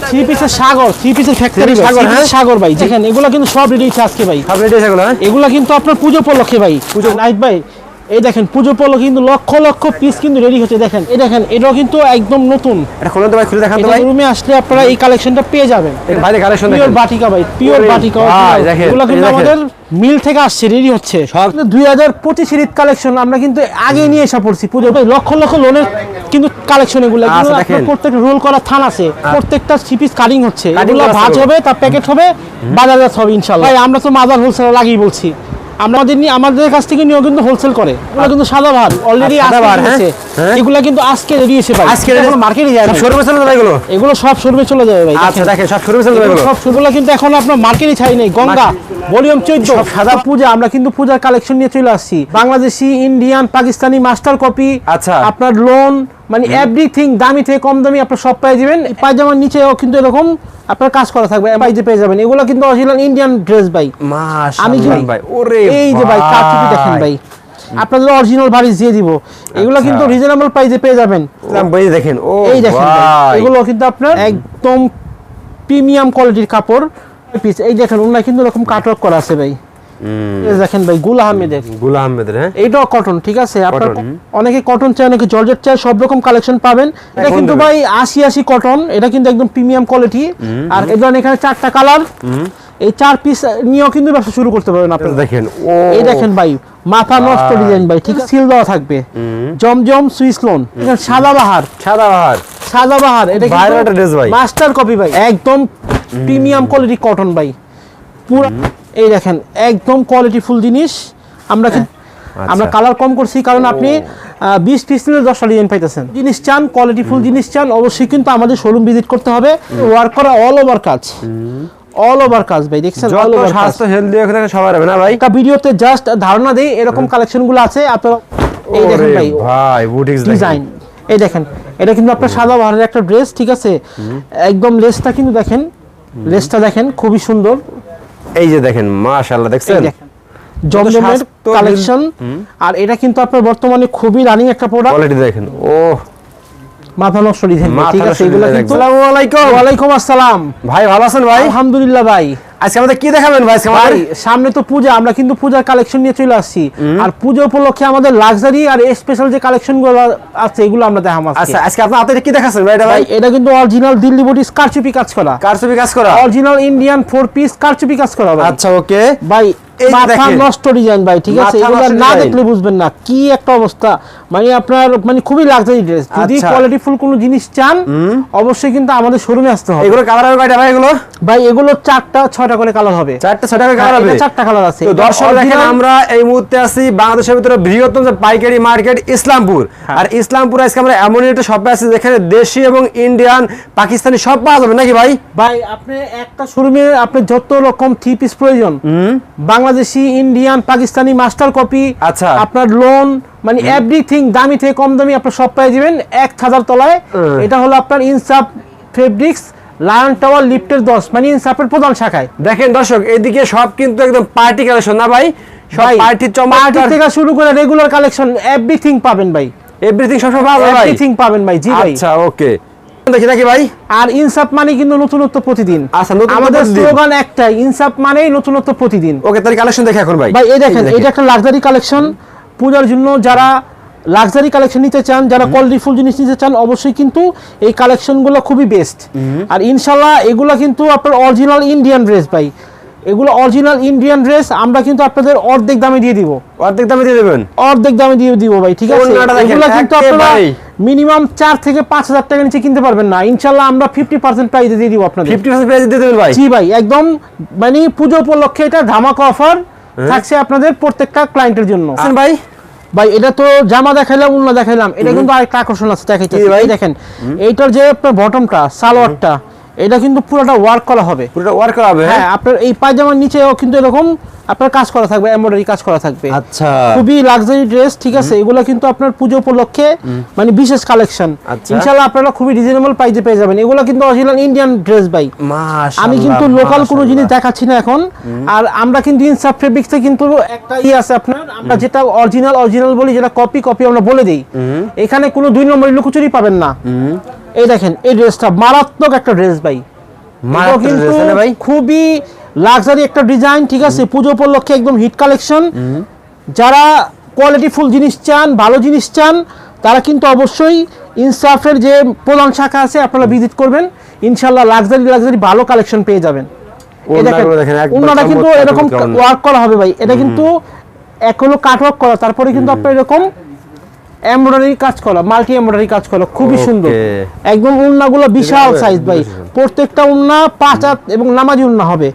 ভাই থ্রি পিসের সাগর থ্রি পিসের ফ্যাক্টরি সাগর, হ্যাঁ? সাগর ভাই। দেখেন এগুলো কিন্তু সব রেডি আছে আজকে ভাই। সব রেডি আছে এগুলো হ্যাঁ? এগুলো কিন্তু আপনার পুজো উপলক্ষে ভাই। পুজো নাইট ভাই এই দেখেন পুজো উপলক্ষে কিন্তু লক্ষ লক্ষ পিস কিন্তু রেডি হচ্ছে। দেখেন এই দেখেন এটাও কিন্তু একদম নতুন। এটা খুলে ভাই খুলে দেখান তো ভাই। রুমে আসলে আপনারা এই কালেকশনটা পেয়ে যাবেন। বাইরে কালেকশন পিওর বাটিকা ভাই পিওর বাটিকা ভাই, দেখেন, এগুলো কিন্তু আমাদের মিল থেকে আসছে রেডি হচ্ছে। সব দুই হাজার পঁচিশ ঈদ কালেকশন আমরা কিন্তু আগে নিয়ে এসে পড়ছি। পুজো ভাই লক্ষ লক্ষ লোনের কিন্তু কালেকশন এগুলো। আচ্ছা, দেখেন। প্রত্যেকটা রোল করা থান আছে। প্রত্যেকটা সিপিস কাটিং হচ্ছে। এগুলো ভাজ হবে তার প্যাকেট হবে বাজারজাত হবে ইনশাল্লাহ। ভাই আমরা তো মাজার হোলসেল লাগেই বলছি। আমাদের আমাদের কাছ থেকে নিয়েও কিন্তু হোলসেল করে। কিন্তু সাদা ভাত অলরেডি। এগুলো কিন্তু আজকে রেডি এসে ভাই। আজকে মার্কেটে যায় চলে যাবে এগুলো? এগুলো সব চলে যাবে ভাই। আচ্ছা দেখেন। সব চলে যাবে সব কিন্তু এখন আপনার মার্কেটে ছাই নেই। গঙ্গা ভলিউম চোদ্দ। সাদা। পূজা আমরা কিন্তু পূজার কালেকশন নিয়ে চলে আসছি। Bangladeshi Indian Pakistani master copy আচ্ছা। আপনার লোন মানে এভরিথিং দামি থেকে কম দামি আপনার সব পেয়ে যাবেন। পায়জামার নিচেও কিন্তু এরকম আপনার কাজ করা থাকবে পাইজে পেয়ে যাবেন এগুলো কিন্তু অরিজিনাল ইন্ডিয়ান ড্রেস ভাই। আমি কি ভাই ওরে এই যে ভাই কারচুপি দেখেন ভাই। আপনাদের অরিজিনাল বাড়ি দিয়ে দিব। এগুলো কিন্তু রিজনেবল প্রাইসে পেয়ে যাবেন। ভাই দেখেন ও এই দেখেন ভাই, ভাই। এগুলো কিন্তু আপনার একদম প্রিমিয়াম কোয়ালিটির কাপড় পিস এই দেখেন ওনার কিন্তু এরকম কাটওয়ার্ক করা আছে ভাই। দেখেন ভাই গুল আহমেদের। গুলা আহমেদের হ্যাঁ? এইটাও কটন ঠিক আছে? আপনার অনেকে কটন চায় অনেকে জর্জেট চায় সব রকম কালেকশন পাবেন। এটা কিন্তু ভাই আশি আশি কটন এটা কিন্তু একদম প্রিমিয়াম কোয়ালিটি আর এই ধরেন এখানে চারটা কালার এই চার পিস নিয়েও কিন্তু ব্যবসা শুরু করতে পারবেন আপনারা। দেখেন এই দেখেন ভাই মাথা নষ্ট ডিজাইন ভাই ঠিক সিল দেওয়া থাকবে। জমজম সুইস লোন সাদা বাহার। সাদা বাহার। সাদা বাহার এটা ভাই। মাস্টার কপি ভাই একদম প্রিমিয়াম কোয়ালিটি কটন ভাই। পুরো এই দেখেন একদম কোয়ালিটি ফুল জিনিস। আমরা কিন্তু আচ্ছা। আমরা কালার কম করছি কারণ আপনি বিশ পিস নিলে দশটা ডিজাইন পাইতেছেন। জিনিস চান কোয়ালিটি ফুল জিনিস চান অবশ্যই কিন্তু আমাদের শোরুম ভিজিট করতে হবে। ওয়ার্ক করা অল ওভার কাজ। অল ওভার কাজ ভাই দেখছেন? অল যত ওভার কাজ। স্বাস্থ্য হেলদি ওখানে সবার হবে না ভাই? একটা ভিডিওতে জাস্ট ধারণা দেই এরকম কালেকশনগুলো আছে আপনারা এই দেখেন ভাই ভাই বুটিক্স ডিজাইন এই দেখেন এটা কিন্তু আপনার সাদা বাহারের একটা ড্রেস ঠিক আছে? একদম লেসটা কিন্তু দেখেন লেসটা দেখেন খুবই সুন্দর। এই যে দেখেন মাশাআল্লাহ দেখছেন? জমজমের কালেকশন আর এটা কিন্তু আপনার বর্তমানে খুবই রানিং একটা প্রোডাক্ট কোয়ালিটি দেখেন ও মাথা নষ্ট ডিজাইন ঠিক আছে এগুলো কিন্তু আসসালামু আলাইকুম ওয়ালাইকুম আসসালাম। ভাই ভালো আছেন ভাই? আলহামদুলিল্লাহ ভাই। আজকে আমাদের কি দেখাবেন ভাই? ভাই সামনে তো পূজা আমরা কিন্তু পূজার কালেকশন নিয়ে চলে আসছি। আর পূজা উপলক্ষে আমাদের লাক্সারি আর স্পেশাল যে কালেকশনগুলো আছে এগুলো আমরা আজকে। আচ্ছা আজকে আপনার হাতে কি দেখাচ্ছেন ভাই? এটা ভাই এটা কিন্তু অরিজিনাল দিল্লি বডি স্কারচুপি কাজ করা। কার ছবি কাজ করা? অরিজিনাল ইন্ডিয়ান ফোর পিস কারচুপি কাজ করা আচ্ছা ওকে ভাই মাথা নষ্ট ডিজাইন ভাই ঠিক আছে? এগুলো না দেখলে বুঝবেন না কি একটা অবস্থা। মানে আপনার মানে খুবই লাক্সারি ড্রেস যদি। কোয়ালিটি ফুল কোনো জিনিস চান অবশ্যই কিন্তু আমাদের শোরুমে আসতে হবে। এগুলো কালার কয়টা ভাই এগুলো? ভাই এগুলো চারটা ছয়টা করে কালার হবে। চারটা ছয়টা করে কালার হবে। চারটা কালার আছে। তো দর্শক দেখেন আমরা এই মুহূর্তে আছি বাংলাদেশের ভিতরে বৃহত্তম যে পাইকারি মার্কেট ইসলামপুর। হ্যাঁ। আর ইসলামপুর আজকে আমরা এমন একটা শপে আছি যেখানে দেশি এবং ইন্ডিয়ান পাকিস্তানি সব পাওয়া যাবে নাকি ভাই? ভাই আপনি একটা শোরুমে আপনি যত রকম থ্রি পিস প্রয়োজন Bangladeshi Indian Pakistani master copy আচ্ছা। আপনার লোন মানে এভরিথিং দামি থেকে কম দামি আপনার সব পেয়ে যাবেন এক হাজার তলায়। এটা হলো আপনার ইনসাফ ফেব্রিক্স লায়ন টাওয়ার লিফটের দশ মানে ইনসাফের প্রধান শাখায়। দেখেন দর্শক এদিকে সব কিন্তু একদম পার্টি কালেকশন না ভাই? সব ভাই, পার্টির পার্টি থেকে শুরু করে রেগুলার কালেকশন এভরিথিং পাবেন ভাই। এভরিথিং সব সব যাবে ভাই? এভরিথিং পাবেন ভাই জি ভাই। আচ্ছা ওকে দেখি নাকি ভাই? আর ইনসাফ মানে কিন্তু নতুনত্ব প্রতিদিন। আচ্ছা, আমাদের স্লোগান একটাই ইনসাফ মানেই নতুনত্ব প্রতিদিন। ওকে তাহলে কালেকশন দেখে এখন ভাই। ভাই এই দেখেন এটা একটা লাক্সারি কালেকশন পূজার জন্য যারা লাক্সারি কালেকশন নিতে চান যারা কোয়ালিটিফুল জিনিস নিতে চান অবশ্যই কিন্তু এই কালেকশনগুলো খুবই বেস্ট আর ইনশাল্লাহ এগুলো কিন্তু আপনার অরিজিনাল ইন্ডিয়ান ড্রেস ভাই। এগুলো অরিজিনাল ইন্ডিয়ান ড্রেস আমরা কিন্তু আপনাদের অর্ধেক দামে দিয়ে দিব। অর্ধেক দামে দিয়ে দেবেন? অর্ধেক দামে দিয়ে দিব ভাই ঠিক আছে? এগুলো কিন্তু আপনারা মিনিমাম চার থেকে পাঁচ হাজার টাকা নিচে কিনতে পারবেন না। ইনশাল্লাহ আমরা ফিফটি পার্সেন্ট প্রাইসে দিয়ে দিব আপনাদের। ফিফটি পার্সেন্ট প্রাইস দিয়ে দেবেন ভাই? জি ভাই একদম মানে পুজো উপলক্ষে এটা ধামাকা অফার থাকছে আপনাদের প্রত্যেকটা ক্লায়েন্টের জন্য। ভাই। ভাই এটা তো জামা দেখাইলাম উন্না দেখাইলাম এটা কিন্তু আরেকটা আকর্ষণ আছে দেখাইতেছি। ভাই? ভাই দেখেন এইটার যে আপনার বটমটা সালোয়ারটা এটা কিন্তু পুরোটা ওয়ার্ক করা হবে। পুরোটা ওয়ার্ক করা হবে হ্যাঁ? আপনার এই পায়জামার নিচেও কিন্তু এরকম আপনার কাজ করা থাকবে এমব্রয়ডারি কাজ করা থাকবে। আচ্ছা। খুবই লাক্সারি ড্রেস ঠিক আছে? এগুলো কিন্তু আপনার পুজো উপলক্ষে মানে বিশেষ কালেকশন আচ্ছা। ইনশাআল্লাহ আপনারা খুবই রিজনেবল প্রাইসে পেয়ে যাবেন। এগুলো কিন্তু অরিজিনাল ইন্ডিয়ান ড্রেস ভাই। আমি কিন্তু লোকাল কোনো জিনিস দেখাচ্ছি না এখন। আর আমরা কিন্তু ইনসাফ ফেব্রিক্সে কিন্তু একটা ই আছে আপনার আমরা যেটা অরিজিনাল অরিজিনাল বলি যেটা কপি কপি আমরা বলে দিই। এখানে কোনো দুই নম্বরের লুকোচুরি পাবেন না। এই দেখেন এই ড্রেসটা মারাত্মক একটা ড্রেস ভাই। কিন্তু খুবই লাক্সারি একটা ডিজাইন ঠিক আছে? পুজো উপলক্ষে একদম হিট কালেকশন যারা কোয়ালিটি ফুল জিনিস চান ভালো জিনিস চান তারা কিন্তু অবশ্যই ইনসাফের যে প্রধান শাখা আছে আপনারা ভিজিট করবেন। ইনশাল্লাহ লাক্সারি লাক্সারি ভালো কালেকশন পেয়ে যাবেন। ওড়নাটা কিন্তু এরকম ওয়ার্ক করা হবে ভাই। এটা কিন্তু এক হলো কাট ওয়ার্ক করা। তারপরে কিন্তু আপনার এরকম এমব্রয়ডারি কাজ করা মাল্টি এমব্রয়ডারি কাজ করা খুবই. সুন্দর। একদম উন্নাগুলো বিশাল সাইজ ভাই। প্রত্যেকটা উন্না পাঁচ হাত এবং নামাজি উন্না হবে।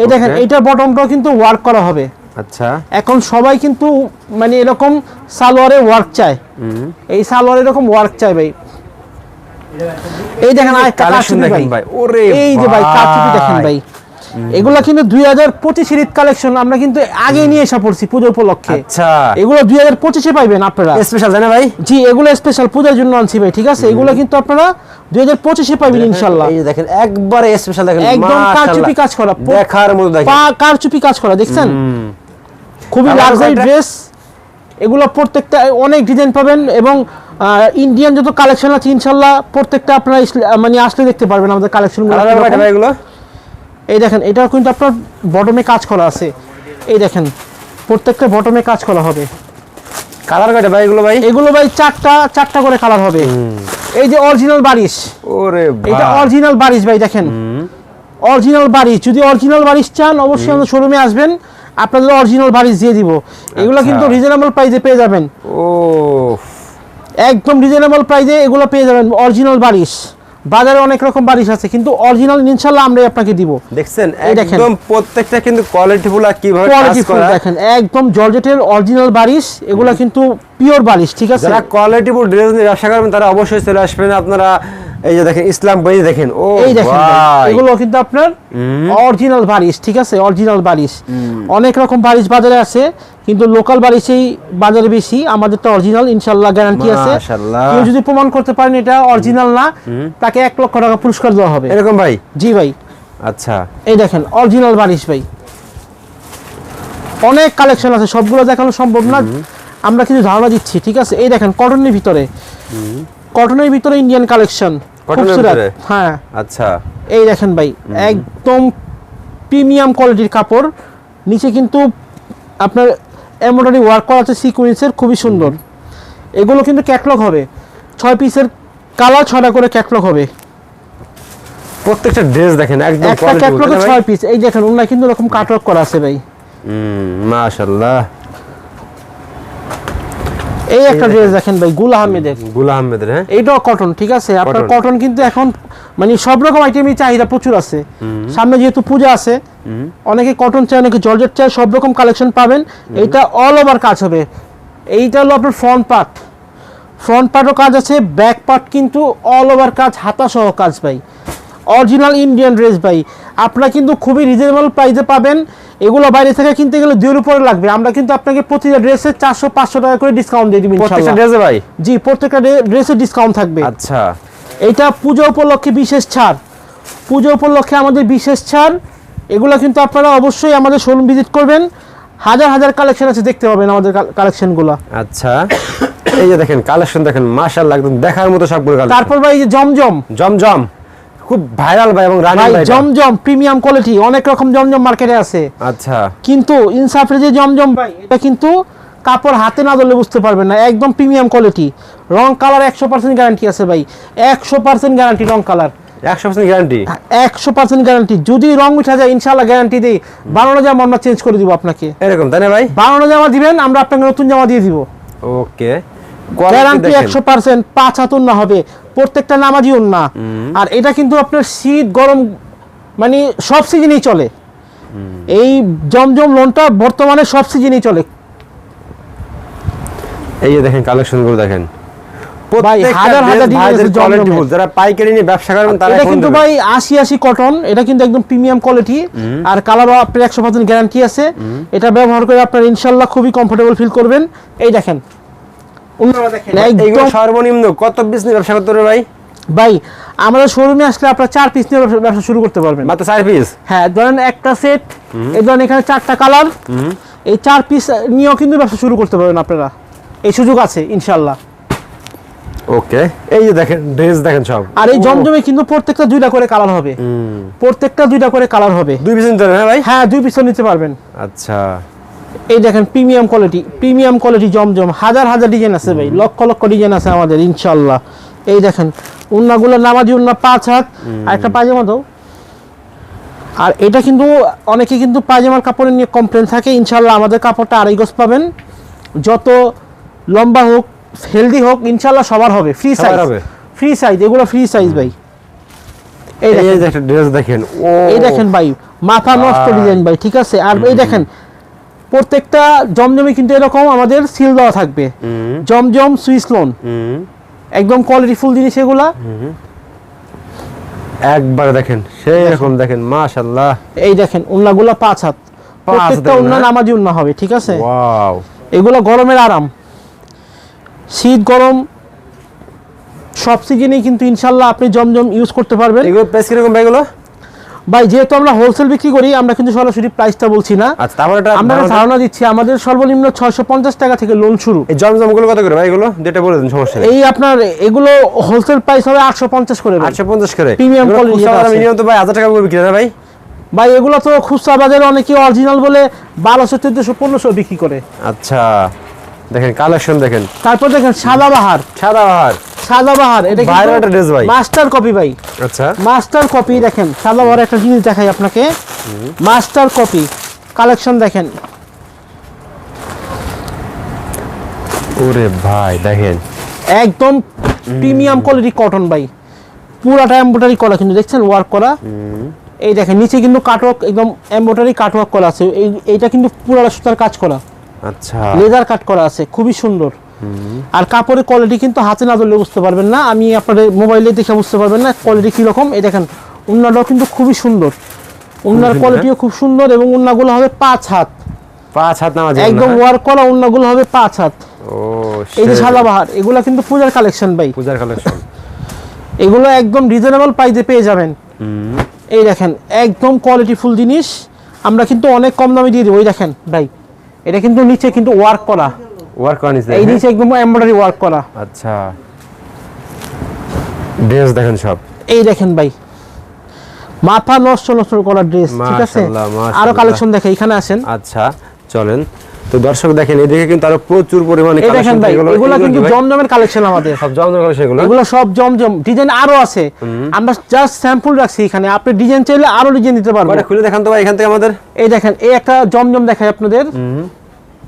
এই দেখেন. এইটার বটমটাও কিন্তু ওয়ার্ক করা হবে। আচ্ছা। এখন সবাই কিন্তু মানে এরকম সালোয়ারে ওয়ার্ক চায়। এই সালোয়ারে এরকম ওয়ার্ক চায় ভাই। এই দেখেন আরেকটা কালেকশন দেখেন ভাই। ওরে এই যে ভাই কারচুপি দেখেন ভাই। এগুলা কিন্তু দুই হাজার পঁচিশের ঈদ কালেকশন আমরা কিন্তু আগে নিয়ে এসে পড়ছি পুজো উপলক্ষে। আচ্ছা। এগুলো দুই হাজার পঁচিশে পাইবেন আপনারা। স্পেশাল জানা ভাই? জি এগুলো স্পেশাল পূজার জন্য আনছি ভাই ঠিক আছে? এগুলো কিন্তু আপনারা দুই হাজার পঁচিশে পাইবেন ইনশাল্লাহ এই দেখেন একবারে স্পেশাল দেখেন একদম কারচুপি কাজ করা দেখার মতো দেখেন। কারচুপি কাজ করা দেখছেন? খুবই লাক্সারি ড্রেস এগুলো প্রত্যেকটা অনেক ডিজাইন পাবেন এবং ইন্ডিয়ান যত কালেকশন আছে ইনশাল্লাহ প্রত্যেকটা আপনারা মানে আসলে দেখতে পারবেন আমাদের কালেকশন কালেকশনগুলো কালার কয়টা ভাই এগুলো এই দেখেন এটাও কিন্তু আপনার বটমে কাজ করা আছে। এই দেখেন প্রত্যেকটা বটমে কাজ করা হবে। কালার কয়টা ভাই এগুলো ভাই? এগুলো ভাই চারটা চারটা করে কালার হবে। এই যে অরিজিনাল বারিশ। ওরে এটা অরিজিনাল বারিশ ভাই দেখেন। অরিজিনাল বারিশ যদি অরিজিনাল বারিশ চান অবশ্যই আমাদের শোরুমে আসবেন। আপনাদের অরিজিনাল বারিশ দিয়ে দিব। এগুলো আচ্ছা। কিন্তু রিজনেবল প্রাইসে পেয়ে যাবেন। ও একদম রিজনেবল প্রাইসে এগুলো পেয়ে যাবেন অরিজিনাল বারিশ। বাজারে অনেক রকম বারিশ আছে কিন্তু অরিজিনাল ইনশাল্লাহ আমরাই আপনাকে দিব। দেখছেন একদম প্রত্যেকটা কিন্তু কোয়ালিটিফুল কীভাবে কোয়ালিটি ফুল দেখেন একদম জর্জেটের অরিজিনাল বারিশ এগুলো কিন্তু পিওর বারিশ ঠিক আছে? যারা কোয়ালিটিফুল ড্রেস নিয়ে ব্যবসা করবেন তারা অবশ্যই চলে আসবেন আপনারা এই যে দেখেন ইসলাম বই দেখেন ও এই দেখেন এগুলো কিন্তু আপনার অরিজিনাল বারিশ ঠিক আছে? অরিজিনাল বারিশ অনেক রকম বারিশ বাজারে আছে কিন্তু লোকাল বারিশেই বাজারে বেশি আমাদেরটা অরিজিনাল ইনশাল্লাহ গ্যারান্টি আছে। কেউ যদি প্রমাণ করতে পারেন এটা অরিজিনাল না তাকে এক লক্ষ টাকা পুরস্কার দেওয়া হবে। এরকম ভাই? জি ভাই। আচ্ছা। এই দেখেন অরিজিনাল বারিশ ভাই। অনেক কালেকশন আছে সবগুলো দেখানো সম্ভব না। আমরা কিছু ধারণা দিচ্ছি ঠিক আছে? এই দেখেন কটনের ভিতরে। কটনের ভিতরে ইন্ডিয়ান কালেকশন হ্যাঁ। আচ্ছা। এই দেখেন ভাই একদম প্রিমিয়াম কোয়ালিটির কাপড়। নিচে কিন্তু আপনার এমব্রয়ডারি ওয়ার্ক করা আছে সিকুয়েন্সের খুবই সুন্দর। এগুলো কিন্তু ক্যাটলগ হবে। ছয় পিসের কালার ছয়টা করে ক্যাটলগ হবে। প্রত্যেকটা ড্রেস দেখেন একদম একটা ক্যাটলগে ছয় পিস এই দেখেন ওনার কিন্তু এরকম কাটওয়ার্ক করা আছে ভাই। হুম মাশাআল্লাহ। এই একটা ড্রেস দেখেন। ভাই গুল আহমেদের। গুল আহমেদের হ্যাঁ? এইটাও কটন ঠিক আছে? আপনার কটন কিন্তু এখন মানে সব রকম আইটেমই চাহিদা প্রচুর আছে। সামনে যেহেতু পূজা আছে অনেকে কটন চায় অনেকে জর্জেট চায় সব রকম কালেকশন পাবেন। এইটা অল ওভার কাজ হবে। এইটা হলো আপনার ফ্রন্ট পার্ট ফ্রন্ট পার্টও কাজ আছে ব্যাক পার্ট কিন্তু অল ওভার কাজ হাতা সহ কাজ ভাই। অরিজিনাল ইন্ডিয়ান ড্রেস ভাই। আপনারা কিন্তু খুবই রিজনেবল প্রাইসে পাবেন। এগুলো বাইরে থেকে কিনতে গেলে দুইয়ের উপরে লাগবে। আমরা কিন্তু আপনাকে প্রতিটা ড্রেসে চারশো পাঁচশো টাকা করে ডিসকাউন্ট দিয়ে দিবেন প্রত্যেকটা ড্রেসে ভাই? জি প্রত্যেকটা ড্রেসে ডিসকাউন্ট থাকবে। আচ্ছা। এইটা পুজো উপলক্ষে বিশেষ ছাড়। পুজো উপলক্ষে আমাদের বিশেষ ছাড়। এগুলো কিন্তু আপনারা অবশ্যই আমাদের শোরুম ভিজিট করবেন। হাজার হাজার কালেকশন আছে দেখতে পাবেন আমাদের কালেকশনগুলো আচ্ছা। এই যে দেখেন কালেকশন দেখেন মাশাআল্লাহ একদম দেখার মতো সবগুলো কালেকশন তারপর ভাই এই যে জমজম। জমজম। খুব ভাইরাল ভাই এবং রানিং ভাই জমজম প্রিমিয়াম কোয়ালিটি অনেক রকম জমজম মার্কেটে আছে। আচ্ছা। কিন্তু ইনসাফের যে জমজম ভাই এটা কিন্তু কাপড় হাতে না ধরলে বুঝতে পারবেন না একদম প্রিমিয়াম কোয়ালিটি রং কালার একশো পার্সেন্ট গ্যারান্টি আছে ভাই একশো পার্সেন্ট গ্যারান্টি রং কালার একশো পার্সেন্ট গ্যারান্টি একশো পার্সেন্ট গ্যারান্টি যদি রং উঠা যায় ইনশাল্লাহ গ্যারান্টি দিই। বানানো জামা আমরা চেঞ্জ করে দিব আপনাকে। এরকম তাই না ভাই? বানানো জামা দিবেন আমরা আপনাকে নতুন জামা দিয়ে দিব। ওকে। গ্যারান্টি একশো পার্সেন্ট পাঁচ হাত না হবে। প্রত্যেকটা নামাজি না আর এটা কিন্তু আপনার শীত গরম মানে সব সিজনেই চলে। এই জমজম লোনটা বর্তমানে সব সিজনেই চলে। এই যে দেখেন কালেকশনগুলো দেখেন। ভাই, হাজার হাজার design আছে যারা পাইকারি নিয়ে ব্যবসা করবেন তারা এটা কিন্তু ভাই আশি আশি কটন এটা কিন্তু একদম প্রিমিয়াম কোয়ালিটি আর কালারও আপনার একশো পার্সেন্ট গ্যারান্টি আছে। এটা ব্যবহার করে আপনার ইনশাল্লাহ খুবই কমফোর্টেবল ফিল করবেন। এই দেখেন। দেখেন। সর্বনিম্ন কত পিস নিয়ে ব্যবসা করতে ভাই? ভাই আমাদের শোরুমে আসলে আপনার চার পিস নিয়ে ব্যবসা- ব্যবসা শুরু করতে পারবেন। মাত্র চার পিস হ্যাঁ ধরেন একটা সেট এই ধরেন এখানে চারটা কালার এই চার পিস নিয়েও কিন্তু ব্যবসা শুরু করতে পারবেন আপনারা। এই সুযোগ আছে ইনশাল্লাহ। ওকে এই যে দেখেন ড্রেস দেখেন সব। আর এই জমজমে কিন্তু প্রত্যেকটা দুইটা করে কালার হবে। হুম। প্রত্যেকটা দুইটা করে কালার হবে। দুই পিস নিতে হ্যাঁ ভাই? হ্যাঁ দুই নিতে পারবেন। আচ্ছা। এই দেখেন premium quality premium quality Zamzam. হাজার হাজার ডিজাইন আছে ভাই লক্ষ লক্ষ ডিজাইন আছে আমাদের ইনশাল্লাহ। এই দেখেন উন্নাগুলো নামাজি উন্না পাঁচ হাত। আর একটা পায়জামা দাও। আর এটা কিন্তু অনেকে কিন্তু পায়জামার কাপড় নিয়ে কমপ্লেন থাকে। ইনশাল্লাহ আমাদের কাপড়টা আড়াই গজ পাবেন। যত লম্বা হোক হেলদি হোক ইনশাল্লাহ সবার হবে। ফ্রি সাইজ হবে? ফ্রি সাইজ এগুলো ফ্রি সাইজ ভাই। এই দেখেন। ড্রেস দেখেন ও। এই দেখেন ভাই মাথা নষ্ট ডিজাইন ভাই ঠিক আছে? আর এই দেখেন প্রত্যেকটা জমজমে কিন্তু এরকম আমাদের সিল দেওয়া থাকবে। জমজম সুইস লোন একদম কোয়ালিটি ফুল জিনিস এগুলা। একবার দেখেন সেই রকম দেখেন মাশাআল্লাহ। এই দেখেন উন্নাগুলা পাঁচ হাত। প্রত্যেকটা উন্না উন্না? নামাজি উন্না হবে ঠিক আছে? ওয়াও। এগুলো গরমের আরাম। শীত গরম সব সিজনেই কিন্তু ইনশাল্লাহ আপনি জমজম ইউজ করতে পারবেন। এগুলো প্রাইস কীরকম ভাই এগুলো? ভাই যেহেতু আমরা হোলসেল বিক্রি করি আমরা কিন্তু সরাসরি প্রাইসটা বলছি না। আচ্ছা আমরা ধারণা- দিচ্ছি আমাদের সর্বনিম্ন ছয়শো পঞ্চাশ টাকা থেকে লোন শুরু। এই জমজমগুলো কত করে ভাই এগুলো? যেটা বলে দিন সমস্যা এই আপনার এগুলো হোলসেল প্রাইস হবে আটশো পঞ্চাশ করে। আটশো পঞ্চাশ করে। যেটা আছে। মিনিমাম তো ভাই হাজার টাকা করে বিক্রি ভাই? ভাই এগুলো তো খুচরা বাজারে অনেকে অরিজিনাল বলে বারোশো চোদ্দশো পনেরোশো বিক্রি করে। আচ্ছা। দেখেন কালেকশন দেখেন। তারপর দেখেন সাদাবাহার। সাদা বাহার সাদাবাহার এটা বাইরের একটা dress ভাই। মাস্টার কপি ভাই। আচ্ছা। মাস্টার কপি দেখেন সাদাবাহার একটা জিনিস দেখাই আপনাকে। মাস্টার কপি কালেকশন দেখেন। ওরে ভাই দেখেন। একদম প্রিমিয়াম কোয়ালিটি কটন ভাই। পুরাটা এম্বোটারি করা কিন্তু দেখছেন ওয়ার্ক করা? এই দেখেন নিচে কিন্তু কাটওয়ার্ক একদম এম্বোটারি কাটওয়ার্ক করা আছে। এই- এইটা কিন্তু পুরাটা সুতার কাজ করা। আচ্ছা। লেদার কাট করা আছে খুবই সুন্দর। আর কাপড়ের কোয়ালিটি কিন্তু হাতে না ধরলে বুঝতে পারবেন না। আমি আপনাদের মোবাইলে দেখে বুঝতে পারবেন না কোয়ালিটি কীরকম। এই দেখেন উন্নাটাও কিন্তু খুবই সুন্দর। উন্নার কোয়ালিটিও খুব সুন্দর এবং উন্নাগুলো হবে পাঁচ হাত। পাঁচ হাত নামাজ একদম ওয়ার্ক করা উন্নাগুলো হবে পাঁচ হাত। ও এই যে। সাদাবাহার এগুলো কিন্তু পূজার কালেকশন ভাই। পূজার কালেকশন এগুলো একদম রিজনেবল প্রাইসে পেয়ে যাবেন। এই দেখেন একদম কোয়ালিটি ফুল জিনিস। আমরা কিন্তু অনেক কম দামে দিয়ে দেবো এই দেখেন ভাই। এটা কিন্তু নিচে কিন্তু ওয়ার্ক করা। ওয়ার্ক করা নিচে এই নিচে একদম এমব্রয়ডারি ওয়ার্ক করা। আচ্ছা। ড্রেস দেখেন সব। এই দেখেন ভাই। মাথা নষ্ট নষ্ট করা ড্রেস ঠিক আছে। আরও কালেকশন দেখে এখানে আসেন। আচ্ছা চলেন। তো দর্শক দেখেন এদিকে কিন্তু আরও প্রচুর পরিমাণে collection ভাই এগুলো- কিন্তু জমজমের কালেকশন আমাদের। সব জমজম কালেকশন এগুলো। এগুলো সব জমজম ডিজাইন আরও আছে। আমরা জাস্ট স্যাম্পল রাখছি এখানে। আপনি ডিজাইন চাইলে আরও ডিজাইন দিতে পারবেন। কয়টা খুলে দেখান তো ভাই এখান থেকে আমাদের। এই দেখেন এই একটা জমজম দেখাই আপনাদের।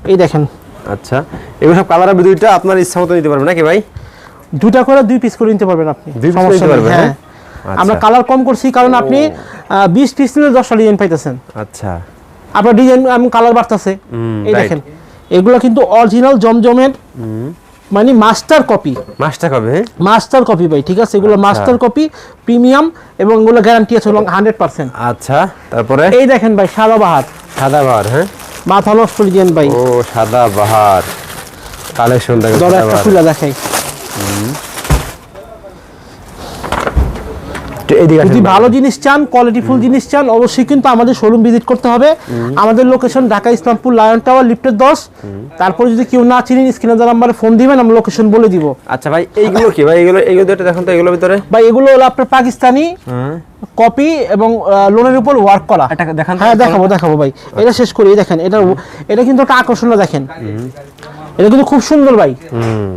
এই দেখেন। আচ্ছা এগুলো সব কালার হবে দুইটা আপনার ইচ্ছা মতো নিতে পারবেন নাকি ভাই? দুটা করে দুই পিস করে নিতে পারবেন আপনি। দুই সমস্যা নিতে পারবেন, হ্যাঁ। হ্যাঁ? আমরা আচ্ছা। কালার কম করছি কারণ আপনি বিশ পিস নিলে দশটা ডিজাইন পাইতেছেন। আচ্ছা। আপনার ডিজাইন আমি কালার বাড়তেছে। এই দেখেন এগুলো কিন্তু অরিজিনাল জমজমের মানে মাস্টার কপি মাস্টার কপি হ্যাঁ? মাস্টার কপি ভাই ঠিক আছে? এগুলো। মাস্টার কপি প্রিমিয়াম এবং এগুলো গ্যারান্টি আছে লং হান্ড্রেড পার্সেন্ট আচ্ছা তারপরে? এই দেখেন ভাই সাদা বাহার। সাদা বাহার হ্যাঁ? মাথা নষ্ট ডিজাইন ভাই। ও সাদা বাহার। কালেকশন দেখেন সাদা একটা খুলে দেখাই একটু এদিকে আসেন যদি ভাই। ভালো জিনিস চান কোয়ালিটিফুল জিনিস চান অবশ্যই কিন্তু আমাদের শোরুম ভিজিট করতে হবে। আমাদের location Dhaka Islampur lion tower লিফটের দশ তারপর যদি কেউ না চিনেন স্ক্রিনে দেওয়া নাম্বারে ফোন দিবেন আমরা লোকেশন বলে দিব। আচ্ছা ভাই এইগুলো কি ভাই? এগুলো এগুলো দুটো দেখুন তো এগুলোর ভিতরে। বা এগুলো হলো আপনার পাকিস্তানি কপি এবং লোনের উপর ওয়ার্ক করা। এটা দেখান হ্যাঁ দেখাবো দেখাবো ভাই। এটা শেষ করি দেখেন এটা এটা কিন্তু একটা আকর্ষণীয় দেখেন। এটা কিন্তু খুব সুন্দর ভাই। হুম।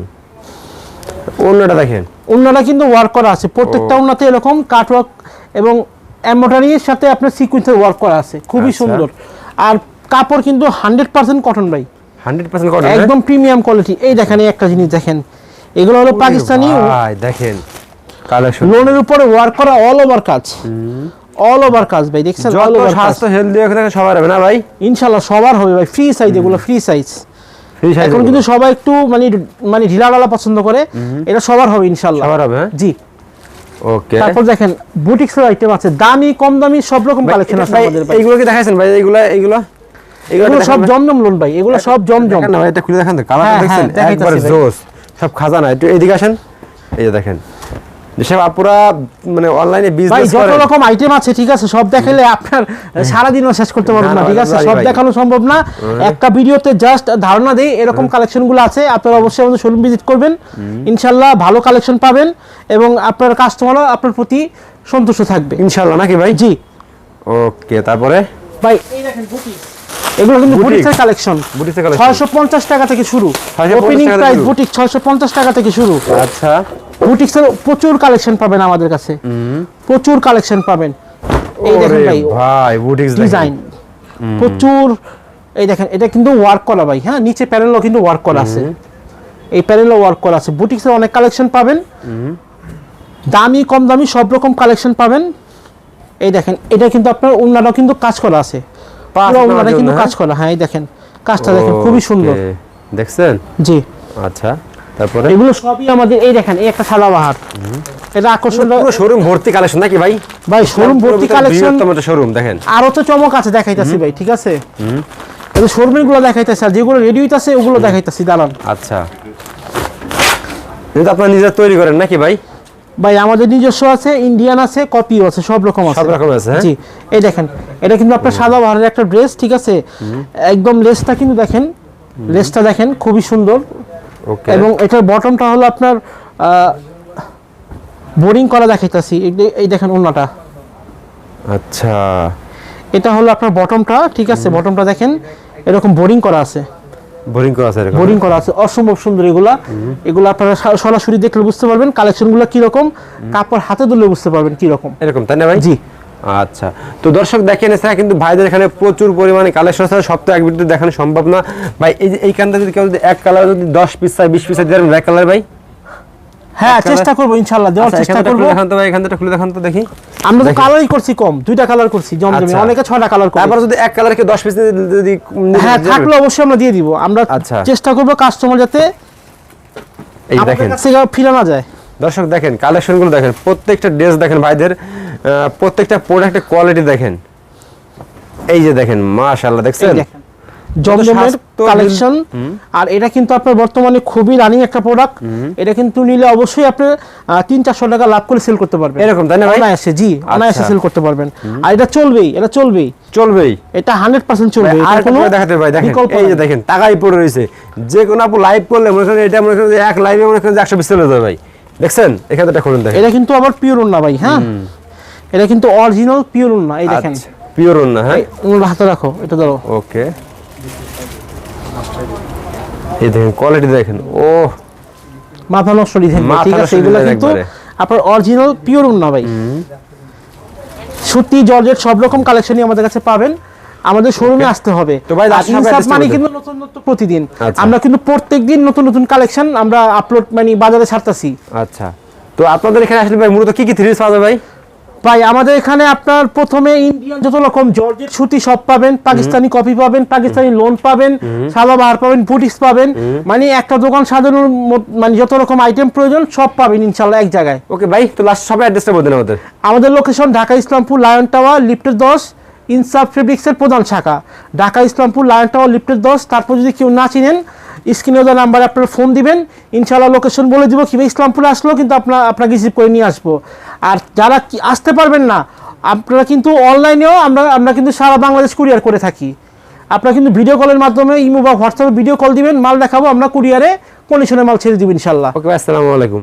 অন্যটা দেখেন। উন্নাটা কিন্তু ওয়ার্ক করা আছে। প্রত্যেকটা উন্নাতে এরকম কাটওয়ার্ক এবং এম্ব্রয়ডারির সাথে আপনার সিকুয়েন্সের ওয়ার্ক করা আছে। খুবই আচ্ছা। সুন্দর। আর কাপড় কিন্তু হান্ড্রেড পার্সেন্ট কটন ভাই। হান্ড্রেড পার্সেন্ট কটন একদম প্রিমিয়াম কোয়ালিটি এই দেখেন একটা জিনিস দেখেন। এগুলো হলো পাকিস্তানি ভাই দেখেন। কালেকশন লোনের উপরে ওয়ার্ক করা অল ওভার কাজ। অল ওভার কাজ ভাই দেখছেন? অল যত ওভার কাজ। স্বাস্থ্য হেলদি এখানে সবার হবে না ভাই? ইনশাল্লাহ সবার হবে ভাই। ফ্রি সাইজ এগুলো ফ্রি সাইজ এখন কিন্তু সবাই একটু মানে মানে ঢিলাঢালা পছন্দ করে। এটা সবার হবে ইনশাল্লাহ সবার হবে? জি। ওকে তারপর দেখেন বুটিক্সের আইটেম আছে। দামি কম দামি সব রকম কালেকশন আছে আমাদের ভাই এগুলো কি দেখাইছেন ভাই? এগুলো এগুলো এগুলো সব জমজম লোন ভাই। এগুলো সব জমজম। না ভাই এটা খুলে দেখান কালারটা হ্যাঁ, দেখছেন? হ্যাঁ, একবার জোস। সব খাজানা। একটু এদিকে আসেন। এই যে দেখেন। যেসব আপুরা মানে অনলাইনে বিজনেস যত রকম আইটেম আছে ঠিক আছে সব দেখালে আপনার সারাদিনও শেষ করতে পারবেন না, না না, ঠিক আছে? সব দেখানো সম্ভব না। একটা ভিডিওতে জাস্ট ধারণা দেই এরকম কালেকশন আছে আপনারা অবশ্যই আমাদের শোরুম ভিজিট করবেন। ইনশাল্লাহ ভালো কালেকশন পাবেন এবং আপনার কাস্টমারও আপনার প্রতি সন্তুষ্ট থাকবে। ইনশাআল্লাহ নাকি ভাই? জি। ওকে তারপরে? ভাই এই দেখেন বুটিক এগুলো কিন্তু বুটিক্সের কালেকশন বুটিক্সের টাকা থেকে শুরু। Opening price. বুটিক টাকা থেকে শুরু। আচ্ছা। বুটিক্সের প্রচুর কালেকশন পাবেন আমাদের কাছে। প্রচুর কালেকশন পাবেন। এই দেখেন ভাই ভাই বুটিক্স ডিজাইন প্রচুর এই দেখেন এটা কিন্তু ওয়ার্ক করা ভাই হ্যাঁ? নিচে প্যানেলও কিন্তু ওয়ার্ক করা আছে। এই প্যানেলও ওয়ার্ক করা আছে। বুটিক্সের অনেক কালেকশন পাবেন। দামি কম দামি সব রকম কালেকশন পাবেন। এই দেখেন এটা কিন্তু আপনার উন্নাটাও কিন্তু কাজ করা আছে। পুরো কিন্তু হ্যাঁ? কাজ করা হ্যাঁ এই দেখেন। কাজটা দেখেন খুবই সুন্দর। দেখছেন? জি। আচ্ছা। তারপরে? এগুলো সবই আমাদের এই দেখেন এই একটা সাদাবাহার এটা আকর্ষণ পুরো শোরুম ভর্তি কালেকশন নাকি ভাই? ভাই শোরুম ভর্তি কালেকশন একটা শোরুম দেখেন। আরও তো চমক আছে দেখাইতাছি ভাই ঠিক আছে? এই শোরুমেরগুলো দেখাইতাছি আর যেগুলো রেডি হইতাছে ওগুলো দেখাইতাছি দাঁড়ান। আচ্ছা। এটা আপনারা নিজে তৈরি করেন নাকি ভাই? ভাই আমাদের নিজস্ব আছে ইন্ডিয়ান আছে কপিও আছে সব রকম আছে। সব রকম আছে, হ্যাঁ? জি। এই দেখেন এটা কিন্তু আপনার সাদা বাহারের একটা ড্রেস ঠিক আছে? একদম লেসটা কিন্তু দেখেন লেসটা দেখেন খুবই সুন্দর। এবং এটার বটমটা হলো আপনার বোরিং করা দেখাইতাছি। এই- দেখেন অন্যটা আচ্ছা। এটা হলো আপনার বটমটা ঠিক আছে? বটমটা দেখেন এরকম বোরিং করা আছে। বোরিং করা আছে এরকম। বোরিং করা আছে অসম্ভব সুন্দর এগুলা। এগুলো আপনারা সরাসরি দেখলে বুঝতে পারবেন কালেকশনগুলো কীরকম কাপড় হাতে ধরলে বুঝতে পারবেন কি রকম এরকম তাই না ভাই? জি। আচ্ছা। তো দর্শক দেখেন এছাড়া কিন্তু ভাইদের এখানে প্রচুর পরিমাণে কালেকশন আছে সব তো এক ভিডিওতে দেখানো সম্ভব না। ভাই এই যে এইখানটা যদি কেউ যদি এক কালার যদি দশ পিস চাই বিশ পিস চাই দেবেন ব্ল্যাক কালার ভাই। হ্যাঁ চেষ্টা করব ইনশাল্লাহ দেওয়ার আচ্ছা চেষ্টা করব। দেখান তো ভাই খুলে দেখান তো দেখি। আমরা তো। কালারই করছি কম দুইটা কালার করছি জমজমে আচ্ছা। অনেকে ছয়টা কালার করে যদি এক কালারকে দশ পিস যদি হ্যাঁ থাকলে অবশ্যই আমরা দিয়ে দিব। আমরা আচ্ছা। চেষ্টা করব কাস্টমার যাতে এই দেখেন। কাছ থেকে ফিরে না যায়। দর্শক দেখেন কালেকশনগুলো দেখেন প্রত্যেকটা ড্রেস দেখেন ভাইদের। প্রত্যেকটা প্রোডাক্টের কোয়ালিটি দেখেন। এই যে দেখেন মাশাআল্লাহ দেখছেন? জমজমের কালেকশন আর এটা কিন্তু আপনার বর্তমানে খুবই রানিং একটা প্রোডাক্ট এটা কিন্তু নিলে অবশ্যই আপনি তিন চারশো টাকা লাভ করে সেল করতে পারবেন। এরকম তাই না ভাই? অনায়াসে জি অনায়াসে আচ্ছা। সেল করতে পারবেন। আর এটা চলবেই এটা চলবেই। চলবেই। এটা হান্ড্রেড পার্সেন্ট চলবে আর কোনো দেখাতে ভাই দেখেন এই যে দেখেন টাকাই পড়ে রয়েছে। যে কোনো আপু লাইভ করলে মনে করেন এটা মনে করেন এক লাইভে মনে করেন যে একশো বিশ চলে যাবে ভাই। দেখছেন? এখানে এটা খুলুন দেখেন। এটা কিন্তু আবার পিওর না ভাই হ্যাঁ? এটা কিন্তু অরিজিনাল পিওর না এই দেখেন। পিওর না হ্যাঁ? উনার হাতে রাখো এটা ধরো। ওকে। এই দেখেন কোয়ালিটি দেখেন ও মাথা নষ্ট ডিজাইন ঠিক আছে এগুলো কিন্তু আপনার অরিজিনাল পিওর না ভাই। সুতি জর্জেট সব রকম কালেকশনই আমাদের কাছে পাবেন। আমাদের শোরুমে আসতে হবে। তো ভাই, ইনসাফ মানে কিন্তু নতুন নতুন প্রতিদিন। আচ্ছা। আমরা কিন্তু প্রত্যেকদিন নতুন নতুন কালেকশন আমরা আপলোড মানে বাজারে ছাড়তাছি। আচ্ছা। তো আপনাদের এখানে আসলে ভাই মূলত কি কি থ্রি পাওয়া যাবে ভাই? ভাই আমাদের এখানে আপনার প্রথমে ইন্ডিয়ান যত রকম জর্জেট সুতি সব পাবেন পাকিস্তানি কপি পাবেন পাকিস্তানি লোন পাবেন সাদা বাহার পাবেন বুটিক্স পাবেন মানে একটা দোকান সাজানোর মানে যত রকম আইটেম প্রয়োজন সব পাবেন ইনশাল্লাহ এক জায়গায়। ওকে ভাই তো লাস্ট সবাই অ্যাড্রেসটা বলতেন আমাদের। আমাদের location Dhaka Islampur lion tower লিফটের দশ ইনসাফ ফেব্রিক্সের প্রধান শাখা। ঢাকা ইসলামপুর লায়ন টাওয়ার লিফটের দশ তারপর যদি কেউ না চিনেন স্ক্রিনে দেওয়া নাম্বারে আপনারা ফোন দিবেন। ইনশাল্লাহ লোকেশন বলে দিব কীভাবে ইসলামপুরে আসলো, কিন্তু আপনার, আপনাকে রিসিভ করে নিয়ে আসব। আর যারা আসতে পারবেন না, আপনারা কিন্তু অনলাইনেও আমরা আমরা কিন্তু সারা বাংলাদেশ কুরিয়ার করে থাকি। আপনারা কিন্তু ভিডিও কলের মাধ্যমে ইমো বা হোয়াটসঅ্যাপে ভিডিও কল দিবেন, মাল দেখাবো, আমরা কুরিয়ারে কন্ডিশনের মাল ছেড়ে দিব ইনশাল্লাহ ওকে, আসসালামু আলাইকুম।